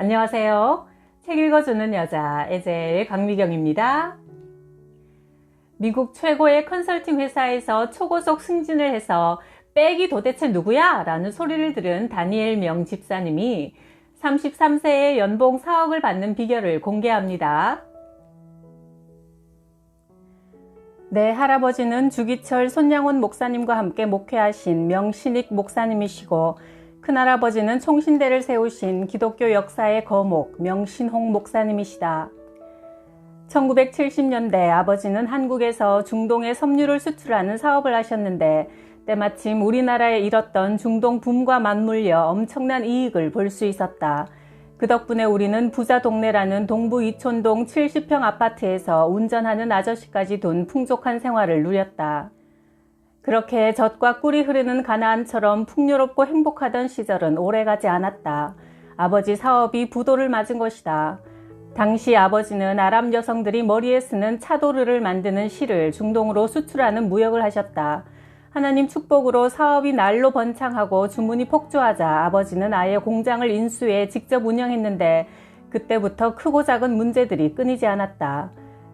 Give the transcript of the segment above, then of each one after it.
안녕하세요. 책 읽어주는 여자 에제의 강미경입니다. 미국 최고의 컨설팅 회사에서 초고속 승진을 해서 백이 도대체 누구야? 라는 소리를 들은 다니엘 명 집사님이 33세에 연봉 4억을 받는 비결을 공개합니다. 네, 할아버지는 주기철 손양원 목사님과 함께 목회하신 명신익 목사님이시고 큰할아버지는 총신대를 세우신 기독교 역사의 거목 명신홍 목사님이시다. 1970년대 아버지는 한국에서 중동에 섬유를 수출하는 사업을 하셨는데 때마침 우리나라에 잃었던 중동 붐과 맞물려 엄청난 이익을 볼 수 있었다. 그 덕분에 우리는 부자 동네라는 동부 이촌동 70평 아파트에서 운전하는 아저씨까지 둔 풍족한 생활을 누렸다. 그렇게 젖과 꿀이 흐르는 가나안처럼 풍요롭고 행복하던 시절은 오래가지 않았다. 아버지 사업이 부도를 맞은 것이다. 당시 아버지는 아랍 여성들이 머리에 쓰는 차도르를 만드는 실을 중동으로 수출하는 무역을 하셨다. 하나님 축복으로 사업이 날로 번창하고 주문이 폭주하자 아버지는 아예 공장을 인수해 직접 운영했는데 그때부터 크고 작은 문제들이 끊이지 않았다.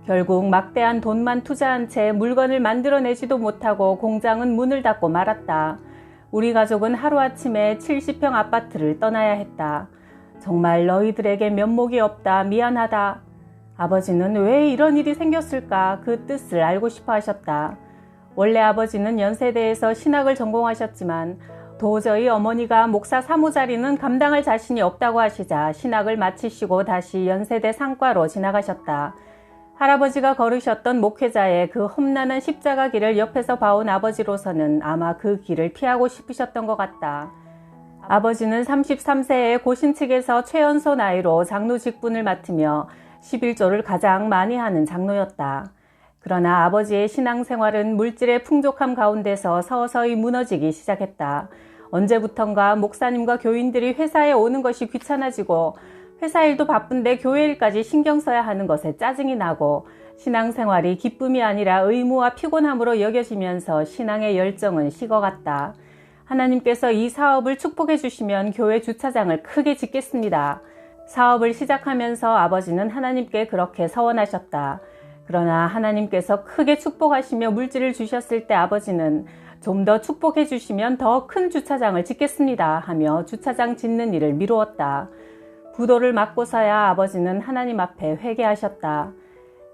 결국 막대한 돈만 투자한 채 물건을 만들어내지도 못하고 공장은 문을 닫고 말았다. 우리 가족은 하루아침에 70평 아파트를 떠나야 했다. 정말 너희들에게 면목이 없다. 미안하다. 아버지는 왜 이런 일이 생겼을까 그 뜻을 알고 싶어 하셨다. 원래 아버지는 연세대에서 신학을 전공하셨지만 도저히 어머니가 목사 사무 자리는 감당할 자신이 없다고 하시자 신학을 마치시고 다시 연세대 상과로 지나가셨다. 할아버지가 걸으셨던 목회자의 그 험난한 십자가 길을 옆에서 봐온 아버지로서는 아마 그 길을 피하고 싶으셨던 것 같다. 아버지는 33세에 고신 측에서 최연소 나이로 장로 직분을 맡으며 11조를 가장 많이 하는 장로였다. 그러나 아버지의 신앙생활은 물질의 풍족함 가운데서 서서히 무너지기 시작했다. 언제부턴가 목사님과 교인들이 회사에 오는 것이 귀찮아지고 회사 일도 바쁜데 교회 일까지 신경 써야 하는 것에 짜증이 나고 신앙생활이 기쁨이 아니라 의무와 피곤함으로 여겨지면서 신앙의 열정은 식어갔다. 하나님께서 이 사업을 축복해 주시면 교회 주차장을 크게 짓겠습니다. 사업을 시작하면서 아버지는 하나님께 그렇게 서원하셨다. 그러나 하나님께서 크게 축복하시며 물질을 주셨을 때 아버지는 좀 더 축복해 주시면 더 큰 주차장을 짓겠습니다 하며 주차장 짓는 일을 미루었다. 부도를 맞고서야 아버지는 하나님 앞에 회개하셨다.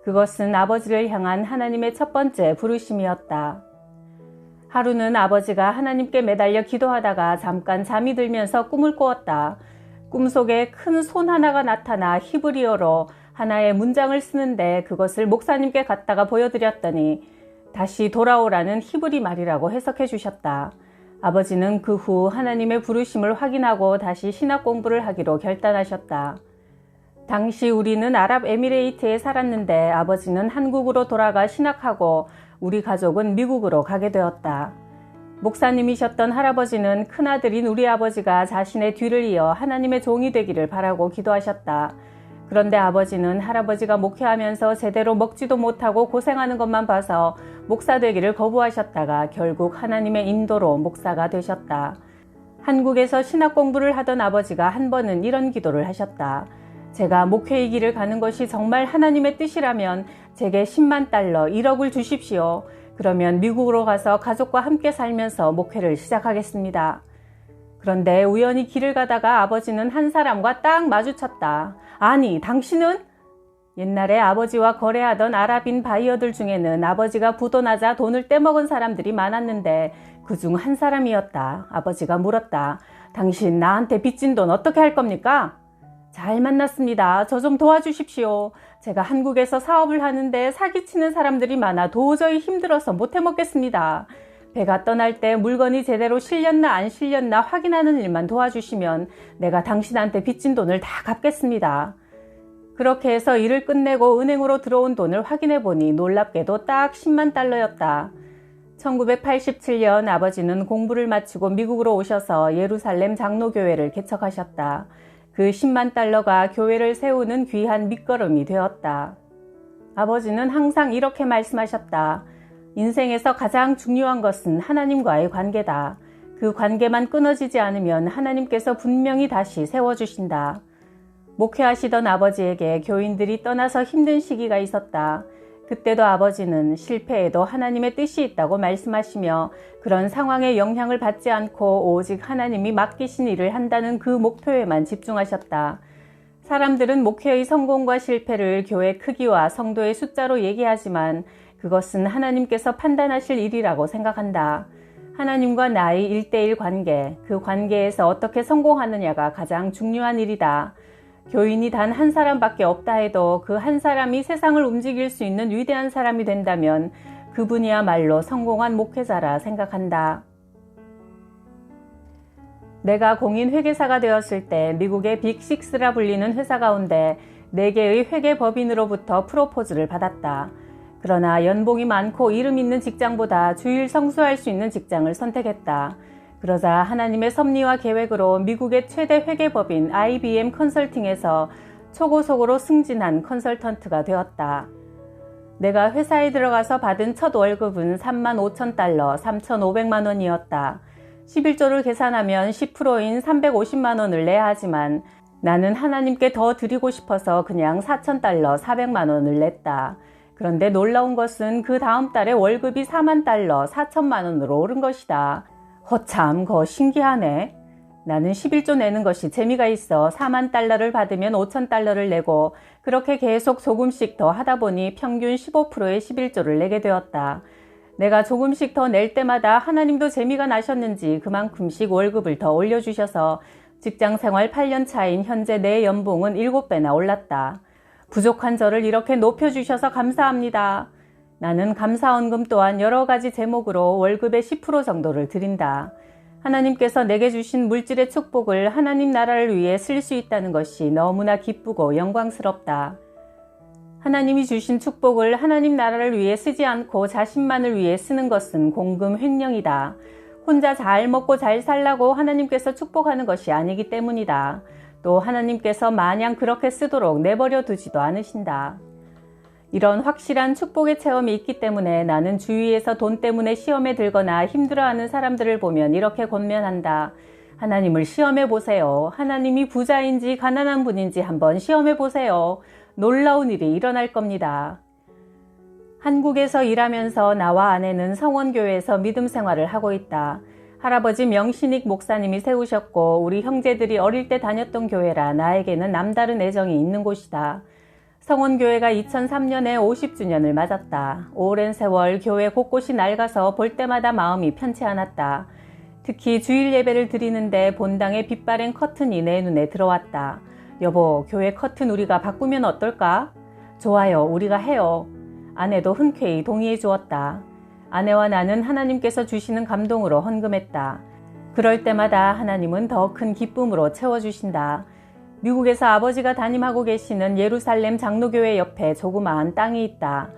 그것은 아버지를 향한 하나님의 첫 번째 부르심이었다. 하루는 아버지가 하나님께 매달려 기도하다가 잠깐 잠이 들면서 꿈을 꾸었다. 꿈속에 큰 손 하나가 나타나 히브리어로 하나의 문장을 쓰는데 그것을 목사님께 갖다가 보여드렸더니 다시 돌아오라는 히브리 말이라고 해석해 주셨다. 아버지는 그 후 하나님의 부르심을 확인하고 다시 신학 공부를 하기로 결단하셨다. 당시 우리는 아랍에미레이트에 살았는데 아버지는 한국으로 돌아가 신학하고 우리 가족은 미국으로 가게 되었다. 목사님이셨던 할아버지는 큰아들인 우리 아버지가 자신의 뒤를 이어 하나님의 종이 되기를 바라고 기도하셨다. 그런데 아버지는 할아버지가 목회하면서 제대로 먹지도 못하고 고생하는 것만 봐서 목사 되기를 거부하셨다가 결국 하나님의 인도로 목사가 되셨다. 한국에서 신학 공부를 하던 아버지가 한 번은 이런 기도를 하셨다. 제가 목회의 길을 가는 것이 정말 하나님의 뜻이라면 제게 10만 달러 1억을 주십시오. 그러면 미국으로 가서 가족과 함께 살면서 목회를 시작하겠습니다. 그런데 우연히 길을 가다가 아버지는 한 사람과 딱 마주쳤다. 아니, 당신은? 옛날에 아버지와 거래하던 아랍인 바이어들 중에는 아버지가 부도나자 돈을 떼먹은 사람들이 많았는데 그 중 한 사람이었다. 아버지가 물었다. 당신 나한테 빚진 돈 어떻게 할 겁니까? 잘 만났습니다. 저 좀 도와주십시오. 제가 한국에서 사업을 하는데 사기치는 사람들이 많아 도저히 힘들어서 못 해 먹겠습니다. 배가 떠날 때 물건이 제대로 실렸나 안 실렸나 확인하는 일만 도와주시면 내가 당신한테 빚진 돈을 다 갚겠습니다. 그렇게 해서 일을 끝내고 은행으로 들어온 돈을 확인해 보니 놀랍게도 딱 10만 달러였다. 1987년 아버지는 공부를 마치고 미국으로 오셔서 예루살렘 장로교회를 개척하셨다. 그 10만 달러가 교회를 세우는 귀한 밑거름이 되었다. 아버지는 항상 이렇게 말씀하셨다. 인생에서 가장 중요한 것은 하나님과의 관계다. 그 관계만 끊어지지 않으면 하나님께서 분명히 다시 세워주신다. 목회하시던 아버지에게 교인들이 떠나서 힘든 시기가 있었다. 그때도 아버지는 실패에도 하나님의 뜻이 있다고 말씀하시며 그런 상황에 영향을 받지 않고 오직 하나님이 맡기신 일을 한다는 그 목표에만 집중하셨다. 사람들은 목회의 성공과 실패를 교회 크기와 성도의 숫자로 얘기하지만 그것은 하나님께서 판단하실 일이라고 생각한다. 하나님과 나의 일대일 관계, 그 관계에서 어떻게 성공하느냐가 가장 중요한 일이다. 교인이 단 한 사람밖에 없다 해도 그 한 사람이 세상을 움직일 수 있는 위대한 사람이 된다면 그분이야말로 성공한 목회자라 생각한다. 내가 공인 회계사가 되었을 때 미국의 빅식스라 불리는 회사 가운데 4개의 회계법인으로부터 프로포즈를 받았다. 그러나 연봉이 많고 이름 있는 직장보다 주일 성수할 수 있는 직장을 선택했다. 그러자 하나님의 섭리와 계획으로 미국의 최대 회계법인 IBM 컨설팅에서 초고속으로 승진한 컨설턴트가 되었다. 내가 회사에 들어가서 받은 첫 월급은 3만 5천 달러, 3,500만 원이었다. 11조를 계산하면 10%인 350만 원을 내야 하지만 나는 하나님께 더 드리고 싶어서 그냥 4천 달러, 400만 원을 냈다. 그런데 놀라운 것은 그 다음 달에 월급이 4만 달러, 4천만 원으로 오른 것이다. 허참, 거 신기하네. 나는 11조 내는 것이 재미가 있어 4만 달러를 받으면 5천 달러를 내고 그렇게 계속 조금씩 더 하다 보니 평균 15%의 11조를 내게 되었다. 내가 조금씩 더 낼 때마다 하나님도 재미가 나셨는지 그만큼씩 월급을 더 올려주셔서 직장 생활 8년 차인 현재 내 연봉은 7배나 올랐다. 부족한 저를 이렇게 높여주셔서 감사합니다. 나는 감사원금 또한 여러 가지 제목으로 월급의 10% 정도를 드린다. 하나님께서 내게 주신 물질의 축복을 하나님 나라를 위해 쓸 수 있다는 것이 너무나 기쁘고 영광스럽다. 하나님이 주신 축복을 하나님 나라를 위해 쓰지 않고 자신만을 위해 쓰는 것은 공금 횡령이다. 혼자 잘 먹고 잘 살라고 하나님께서 축복하는 것이 아니기 때문이다. 또 하나님께서 마냥 그렇게 쓰도록 내버려 두지도 않으신다. 이런 확실한 축복의 체험이 있기 때문에 나는 주위에서 돈 때문에 시험에 들거나 힘들어하는 사람들을 보면 이렇게 권면한다. 하나님을 시험해 보세요. 하나님이 부자인지 가난한 분인지 한번 시험해 보세요. 놀라운 일이 일어날 겁니다. 한국에서 일하면서 나와 아내는 성원교회에서 믿음 생활을 하고 있다. 할아버지 명신익 목사님이 세우셨고 우리 형제들이 어릴 때 다녔던 교회라 나에게는 남다른 애정이 있는 곳이다. 성원교회가 2003년에 50주년을 맞았다. 오랜 세월 교회 곳곳이 낡아서 볼 때마다 마음이 편치 않았다. 특히 주일 예배를 드리는데 본당에 빛바랜 커튼이 내 눈에 들어왔다. 여보, 교회 커튼 우리가 바꾸면 어떨까? 좋아요, 우리가 해요. 아내도 흔쾌히 동의해 주었다. 아내와 나는 하나님께서 주시는 감동으로 헌금했다. 그럴 때마다 하나님은 더 큰 기쁨으로 채워주신다. 미국에서 아버지가 담임하고 계시는 예루살렘 장로교회 옆에 조그마한 땅이 있다.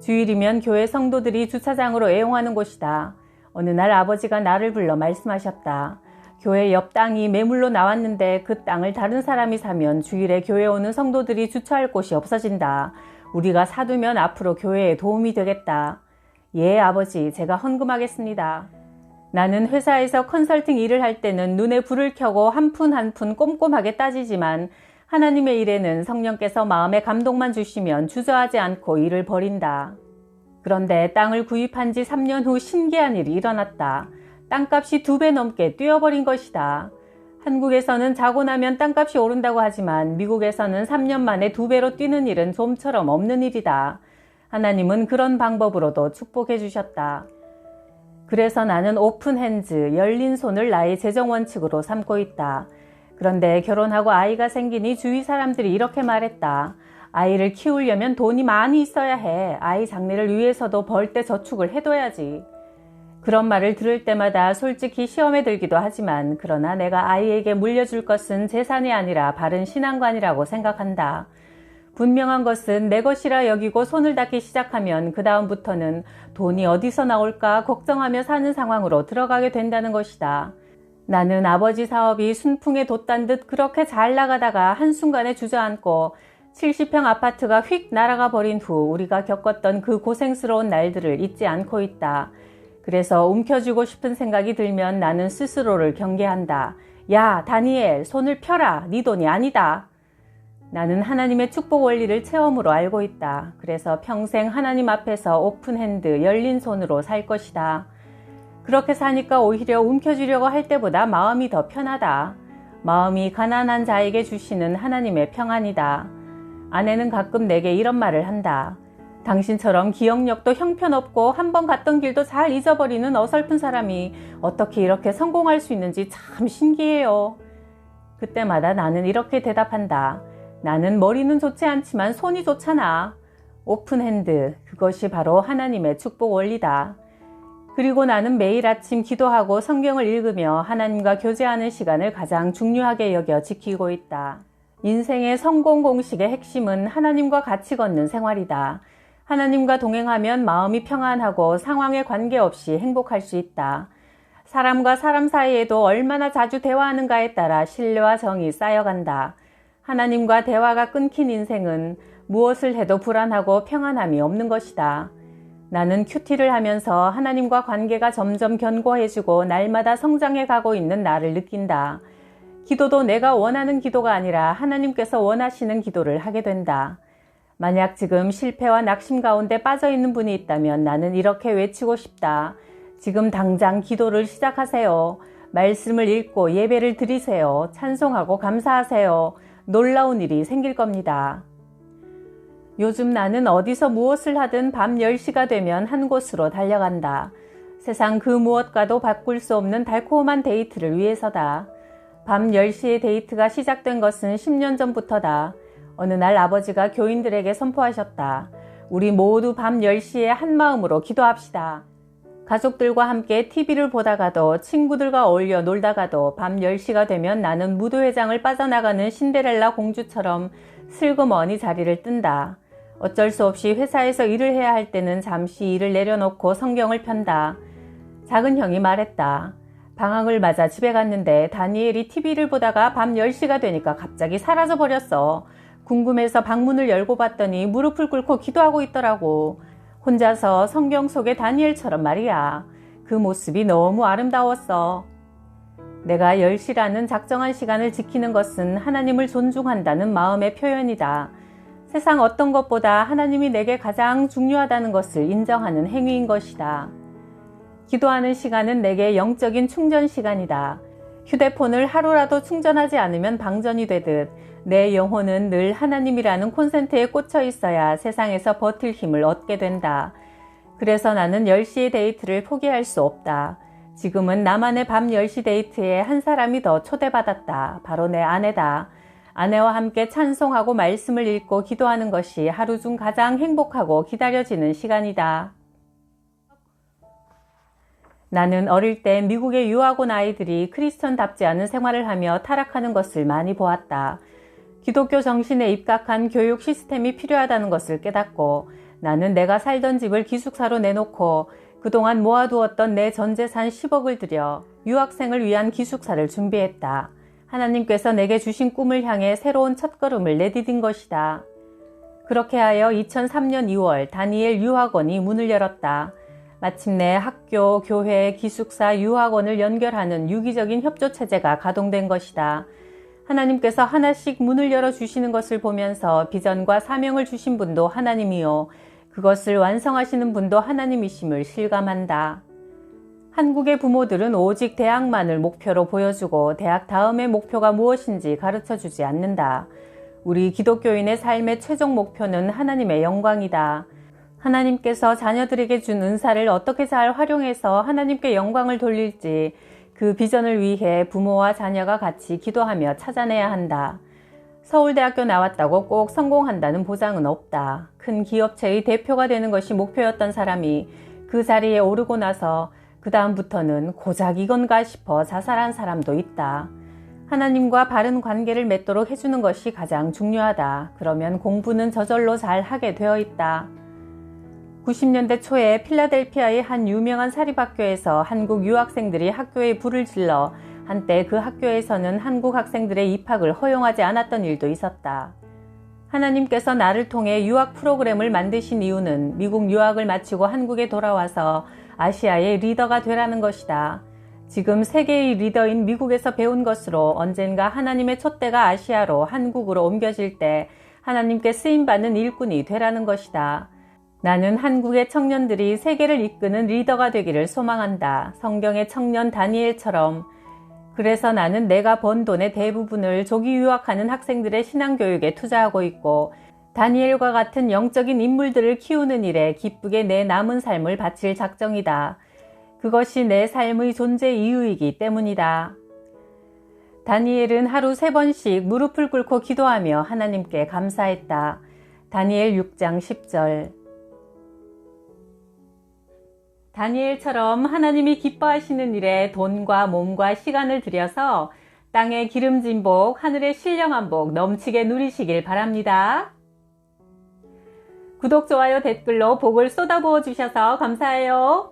주일이면 교회 성도들이 주차장으로 애용하는 곳이다. 어느 날 아버지가 나를 불러 말씀하셨다. 교회 옆 땅이 매물로 나왔는데 그 땅을 다른 사람이 사면 주일에 교회 오는 성도들이 주차할 곳이 없어진다. 우리가 사두면 앞으로 교회에 도움이 되겠다. 예, 아버지, 제가 헌금하겠습니다. 나는 회사에서 컨설팅 일을 할 때는 눈에 불을 켜고 한 푼 한 푼 꼼꼼하게 따지지만 하나님의 일에는 성령께서 마음에 감동만 주시면 주저하지 않고 일을 벌인다. 그런데 땅을 구입한 지 3년 후 신기한 일이 일어났다. 땅값이 두 배 넘게 뛰어버린 것이다. 한국에서는 자고 나면 땅값이 오른다고 하지만 미국에서는 3년 만에 두 배로 뛰는 일은 좀처럼 없는 일이다. 하나님은 그런 방법으로도 축복해 주셨다. 그래서 나는 오픈 핸즈, 열린 손을 나의 재정 원칙으로 삼고 있다. 그런데 결혼하고 아이가 생기니 주위 사람들이 이렇게 말했다. 아이를 키우려면 돈이 많이 있어야 해. 아이 장래를 위해서도 벌 때 저축을 해둬야지. 그런 말을 들을 때마다 솔직히 시험에 들기도 하지만 그러나 내가 아이에게 물려줄 것은 재산이 아니라 바른 신앙관이라고 생각한다. 분명한 것은 내 것이라 여기고 손을 닿기 시작하면 그 다음부터는 돈이 어디서 나올까 걱정하며 사는 상황으로 들어가게 된다는 것이다. 나는 아버지 사업이 순풍에 돛단 듯 그렇게 잘 나가다가 한순간에 주저앉고 70평 아파트가 휙 날아가 버린 후 우리가 겪었던 그 고생스러운 날들을 잊지 않고 있다. 그래서 움켜쥐고 싶은 생각이 들면 나는 스스로를 경계한다. 야, 다니엘, 손을 펴라. 네 돈이 아니다. 나는 하나님의 축복 원리를 체험으로 알고 있다. 그래서 평생 하나님 앞에서 오픈핸드, 열린 손으로 살 것이다. 그렇게 사니까 오히려 움켜쥐려고 할 때보다 마음이 더 편하다. 마음이 가난한 자에게 주시는 하나님의 평안이다. 아내는 가끔 내게 이런 말을 한다. 당신처럼 기억력도 형편없고 한 번 갔던 길도 잘 잊어버리는 어설픈 사람이 어떻게 이렇게 성공할 수 있는지 참 신기해요. 그때마다 나는 이렇게 대답한다. 나는 머리는 좋지 않지만 손이 좋잖아. 오픈핸드, 그것이 바로 하나님의 축복 원리다. 그리고 나는 매일 아침 기도하고 성경을 읽으며 하나님과 교제하는 시간을 가장 중요하게 여겨 지키고 있다. 인생의 성공 공식의 핵심은 하나님과 같이 걷는 생활이다. 하나님과 동행하면 마음이 평안하고 상황에 관계없이 행복할 수 있다. 사람과 사람 사이에도 얼마나 자주 대화하는가에 따라 신뢰와 정이 쌓여간다. 하나님과 대화가 끊긴 인생은 무엇을 해도 불안하고 평안함이 없는 것이다. 나는 큐티를 하면서 하나님과 관계가 점점 견고해지고 날마다 성장해 가고 있는 나를 느낀다. 기도도 내가 원하는 기도가 아니라 하나님께서 원하시는 기도를 하게 된다. 만약 지금 실패와 낙심 가운데 빠져 있는 분이 있다면 나는 이렇게 외치고 싶다. 지금 당장 기도를 시작하세요. 말씀을 읽고 예배를 드리세요. 찬송하고 감사하세요. 놀라운 일이 생길 겁니다. 요즘 나는 어디서 무엇을 하든 밤 10시가 되면 한 곳으로 달려간다. 세상 그 무엇과도 바꿀 수 없는 달콤한 데이트를 위해서다. 밤 10시에 데이트가 시작된 것은 10년 전부터다. 어느 날 아버지가 교인들에게 선포하셨다. 우리 모두 밤 10시에 한 마음으로 기도합시다. 가족들과 함께 TV를 보다가도 친구들과 어울려 놀다가도 밤 10시가 되면 나는 무도회장을 빠져나가는 신데렐라 공주처럼 슬그머니 자리를 뜬다. 어쩔 수 없이 회사에서 일을 해야 할 때는 잠시 일을 내려놓고 성경을 편다. 작은 형이 말했다. 방학을 맞아 집에 갔는데 다니엘이 TV를 보다가 밤 10시가 되니까 갑자기 사라져 버렸어. 궁금해서 방문을 열고 봤더니 무릎을 꿇고 기도하고 있더라고. 혼자서 성경 속의 다니엘처럼 말이야. 그 모습이 너무 아름다웠어. 내가 10시라는 작정한 시간을 지키는 것은 하나님을 존중한다는 마음의 표현이다. 세상 어떤 것보다 하나님이 내게 가장 중요하다는 것을 인정하는 행위인 것이다. 기도하는 시간은 내게 영적인 충전 시간이다. 휴대폰을 하루라도 충전하지 않으면 방전이 되듯 내 영혼은 늘 하나님이라는 콘센트에 꽂혀 있어야 세상에서 버틸 힘을 얻게 된다. 그래서 나는 10시의 데이트를 포기할 수 없다. 지금은 나만의 밤 10시 데이트에 한 사람이 더 초대받았다. 바로 내 아내다. 아내와 함께 찬송하고 말씀을 읽고 기도하는 것이 하루 중 가장 행복하고 기다려지는 시간이다. 나는 어릴 때 미국에 유학 온 아이들이 크리스천답지 않은 생활을 하며 타락하는 것을 많이 보았다. 기독교 정신에 입각한 교육 시스템이 필요하다는 것을 깨닫고 나는 내가 살던 집을 기숙사로 내놓고 그동안 모아두었던 내 전 재산 10억을 들여 유학생을 위한 기숙사를 준비했다. 하나님께서 내게 주신 꿈을 향해 새로운 첫걸음을 내디딘 것이다. 그렇게 하여 2003년 2월 다니엘 유학원이 문을 열었다. 마침내 학교, 교회, 기숙사, 유학원을 연결하는 유기적인 협조 체제가 가동된 것이다. 하나님께서 하나씩 문을 열어 주시는 것을 보면서 비전과 사명을 주신 분도 하나님이요. 그것을 완성하시는 분도 하나님이심을 실감한다. 한국의 부모들은 오직 대학만을 목표로 보여주고 대학 다음의 목표가 무엇인지 가르쳐 주지 않는다. 우리 기독교인의 삶의 최종 목표는 하나님의 영광이다. 하나님께서 자녀들에게 준 은사를 어떻게 잘 활용해서 하나님께 영광을 돌릴지 그 비전을 위해 부모와 자녀가 같이 기도하며 찾아내야 한다. 서울대학교 나왔다고 꼭 성공한다는 보장은 없다. 큰 기업체의 대표가 되는 것이 목표였던 사람이 그 자리에 오르고 나서 그 다음부터는 고작 이건가 싶어 자살한 사람도 있다. 하나님과 바른 관계를 맺도록 해주는 것이 가장 중요하다. 그러면 공부는 저절로 잘 하게 되어 있다. 90년대 초에 필라델피아의 한 유명한 사립학교에서 한국 유학생들이 학교에 불을 질러 한때 그 학교에서는 한국 학생들의 입학을 허용하지 않았던 일도 있었다. 하나님께서 나를 통해 유학 프로그램을 만드신 이유는 미국 유학을 마치고 한국에 돌아와서 아시아의 리더가 되라는 것이다. 지금 세계의 리더인 미국에서 배운 것으로 언젠가 하나님의 촛대가 아시아로 한국으로 옮겨질 때 하나님께 쓰임받는 일꾼이 되라는 것이다. 나는 한국의 청년들이 세계를 이끄는 리더가 되기를 소망한다. 성경의 청년 다니엘처럼. 그래서 나는 내가 번 돈의 대부분을 조기 유학하는 학생들의 신앙교육에 투자하고 있고, 다니엘과 같은 영적인 인물들을 키우는 일에 기쁘게 내 남은 삶을 바칠 작정이다. 그것이 내 삶의 존재 이유이기 때문이다. 다니엘은 하루 세 번씩 무릎을 꿇고 기도하며 하나님께 감사했다. 다니엘 6장 10절. 다니엘처럼 하나님이 기뻐하시는 일에 돈과 몸과 시간을 들여서 땅의 기름진 복, 하늘의 신령한 복 넘치게 누리시길 바랍니다. 구독, 좋아요, 댓글로 복을 쏟아부어 주셔서 감사해요.